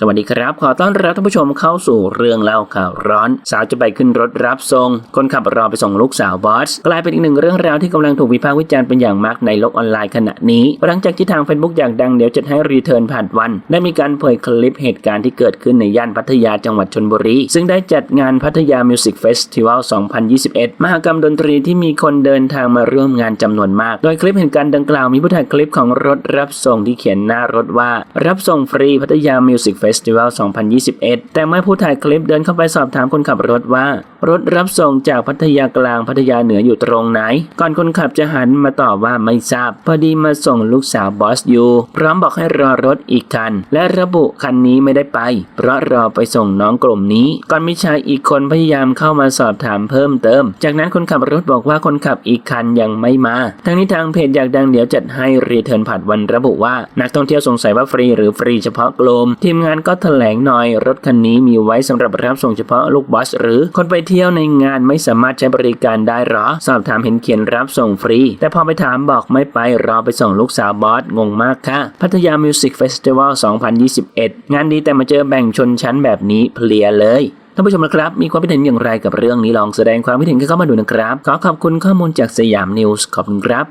สวัสดีครับ ขอต้อนรับท่านผู้ชมเข้าสู่เรื่องเล่าข่าวร้อน สาวจะไปขึ้นรถรับส่ง คนขับรอไปส่งลูกสาวบอส กลายเป็นอีกหนึ่งเรื่องราวที่กำลังถูกวิพากษ์วิจารณ์เป็นอย่างมากในโลกออนไลน์ขณะนี้ หลังจากที่ทาง Facebook อย่างดังเดี๋ยวจะให้รีเทิร์นผ่านวัน ได้มีการเผยคลิปเหตุการณ์ที่เกิดขึ้นในย่านพัทยาจังหวัดชนบุรี ซึ่งได้จัดงานพัทยามิวสิกเฟสติวัล 2021 มหกรรมดนตรีที่มีคนเดินทางมาร่วมงานจำนวนมาก โดยคลิปเหตุการณ์ดังกล่าวมีผู้ถ่ายคลิปของรถรับส่งที่เขียนหน้ารถว่า รับส่งฟรีพัทยามิวสิกเฟสติวัล2021 แต่เมื่อผู้ถ่ายคลิปเดินเข้าไปสอบถามคนขับรถว่า รถรับส่งจากพัทยากลางพัทยาเหนืออยู่ตรงไหน ก่อนคนขับจะหันมาตอบว่าไม่ทราบ พอดีมาส่งลูกสาวบอสอยู่ พร้อมบอกให้รอรถอีกคัน และระบุคันนี้ไม่ได้ไป เพราะรอไปส่งน้องกลุ่มนี้ ก่อนมิชายอีกคนพยายามเข้ามาสอบถามเพิ่มเติม จากนั้นคนขับรถบอกว่าคนขับอีกคันยังไม่มาทั้งนี้ทางเพจอยากดังเดี๋ยวจัดให้รีเทิร์นผัดวันระบุว่า นักท่องเที่ยวสงสัยว่าฟรีหรือฟรีเฉพาะกลุ่มทีมงานก็แถลงหน่อย รถคันนี้มีไว้สำหรับรับส่งเฉพาะลูกบอสหรือคนไปเที่ยวในงานไม่สามารถใช้บริการได้หรอ สอบถามเห็นเขียนรับส่งฟรี แต่พอไปถามบอกไม่ไปรอไปส่งลูกสาวบอส งงมากค่ะ พัทยามิวสิกเฟสติวัล 2021 งานดีแต่มาเจอแบ่งชนชั้นแบบนี้เพลียเลยท่านผู้ชมนะครับ มีความคิดเห็นอย่างไรกับเรื่องนี้ลองแสดงความคิดเห็นเข้ามาดูนะครับ ขอขอบคุณข้อมูลจากสยามนิวส์ขอบคุณครับ